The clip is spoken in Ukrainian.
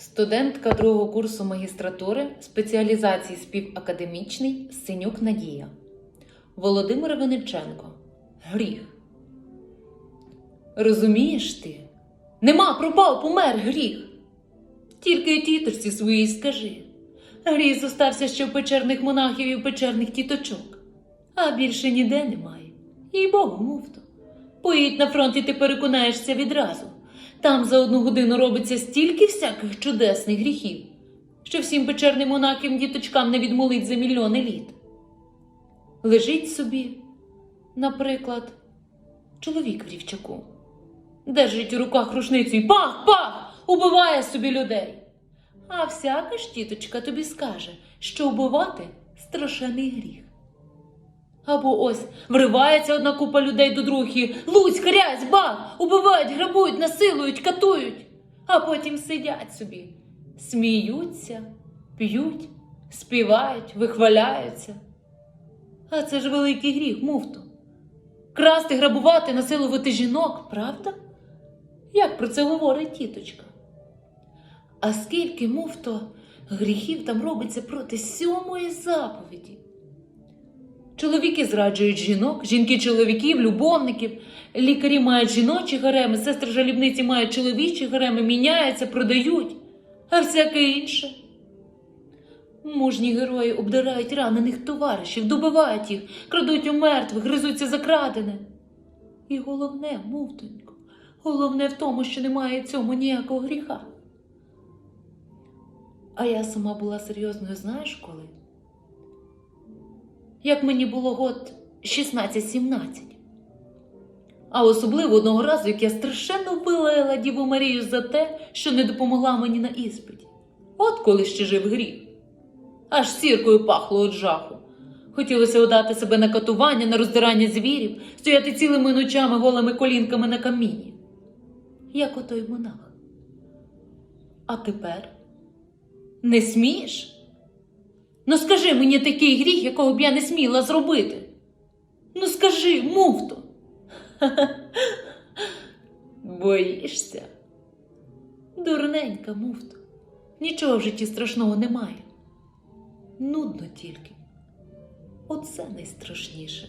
Студентка другого курсу магістратури спеціалізації співакадемічний Синюк Надія. Володимир Винниченко. Гріх. Розумієш ти? Нема, пропав, помер гріх. Тільки тіточці своїй скажи. Гріх зостався ще в печерних монахів і в печерних тіточок, а більше ніде немає. Їй Богу, муфто. Поїдь на фронт і ти переконаєшся відразу. Там за одну годину робиться стільки всяких чудесних гріхів, що всім печерним монахим діточкам не відмолить за мільйони літ. Лежить собі, наприклад, чоловік в рівчаку, держить у руках рушницю і пах, пах, убиває собі людей. А всяка ж тіточка тобі скаже, що вбивати страшенний гріх. Або ось вривається одна купа людей до другої, луць, хрязь, бах, убивають, грабують, насилують, катують, а потім сидять собі, сміються, п'ють, співають, вихваляються. А це ж великий гріх, муфто. Красти, грабувати, насилувати жінок, правда? Як про це говорить тіточка? А скільки муфто гріхів там робиться проти сьомої заповіді? Чоловіки зраджують жінок, жінки чоловіків, любовників, лікарі мають жіночі гареми, сестри жалібниці мають чоловічі гареми, міняються, продають, а всяке інше. Мужні герої обдирають ранених товаришів, добивають їх, крадуть у мертвих, гризуться за крадене. І головне, мовтонько, головне в тому, що немає цьому ніякого гріха. А я сама була серйозною, знаєш коли? Як мені було год 16-17. А особливо одного разу, як я страшенно вилаяла Діву Марію за те, що не допомогла мені на іспиті. От коли ще жив гріх. Аж сіркою пахло від жаху. Хотілося удати себе на катування, на роздирання звірів, стояти цілими ночами голими колінками на камінні. Як отой монах. А тепер не смієш? Ну скажи мені такий гріх, якого б я не сміла зробити. Ну скажи, муфто. Боїшся? Дурненька, муфто. Нічого в житті страшного немає. Нудно тільки. Оце найстрашніше.